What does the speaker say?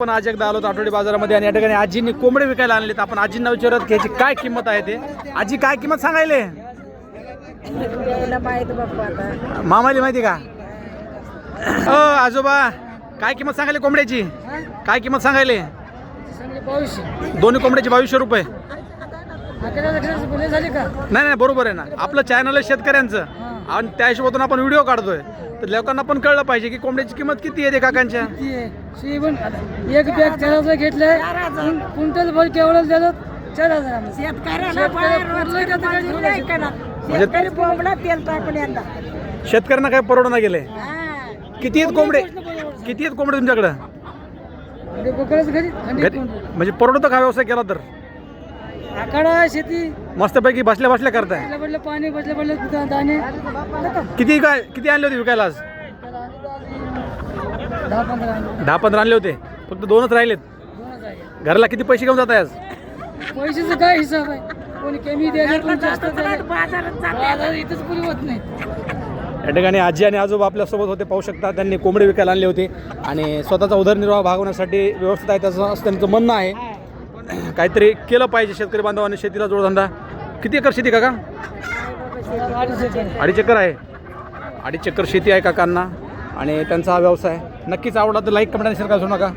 आपण आज एकदा आलो आठवडी बाजारामध्ये आणि या ठिकाणी आजींनी कोंबडे विकायला आणले तर आपण आजींना विचारत की याची काय किंमत आहे ते. आजी काय किंमत सांगायले? मामाली माहिती का? अ आजोबा काय किंमत सांगायले कोंबड्याची? काय किंमत सांगायले? दोन्ही कोंबड्याची बावीसशे रुपये. नाही नाही बरोबर आहे ना. आपलं चॅनल आहे शेतकऱ्यांचं. आणि त्या हिशोबातून आपण व्हिडिओ काढतोय. तर लोकांना पण कळलं पाहिजे की कोंबड्याची किंमत किती आहे ते काकांच्या? एक बॅग चार हजार घेतलंय. क्विंटल भर केवढं दिलं चार हजार. म्हणजे शेतकऱ्यांना काय परवडना गेले? किती आहेत कोंबडे? किती आहेत कोंबडे तुमच्याकडं? म्हणजे म्हणजे परवडतं का व्यवसाय केला तर? आखाडा शेती. मस्तपैकी बसल्या बसल्या करताय. बसल्या पडलं पाणी बसल्या पडलं दाणे. किती काय किती आणले होते विकायला आज? दहा पंधरा आणले. दहा पंधरा आणले होते. फक्त दोनच राहिलेत. दोनच आहे घराला किती पैसे घेऊन जात आहे आज? पैशाचं काय हिसाब आहे? कोणी कमी कोणी जास्त इथंच पुरी होत नाही. या ठिकाणी आजी आणि आजोबा आपल्यासोबत होते पाहू शकता. त्यांनी कोंबडे विकायला आणले होते. आणि स्वतःचा उदरनिर्वाह भागवण्यासाठी व्यवस्थित आहे त्याचं असं त्यांचं म्हणणं आहे. काहीतरी केलं पाहिजे शेतकरी बांधवांनी शेतीला जोडधंदा. किती एकर शेती काका? अडीच एकर. आहे. अडीच एकर शेती आहे काकांना. आणि त्यांचा हा व्यवसाय. नक्कीच आवडला तर लाईक कमेंट आणि शेअर करू नका.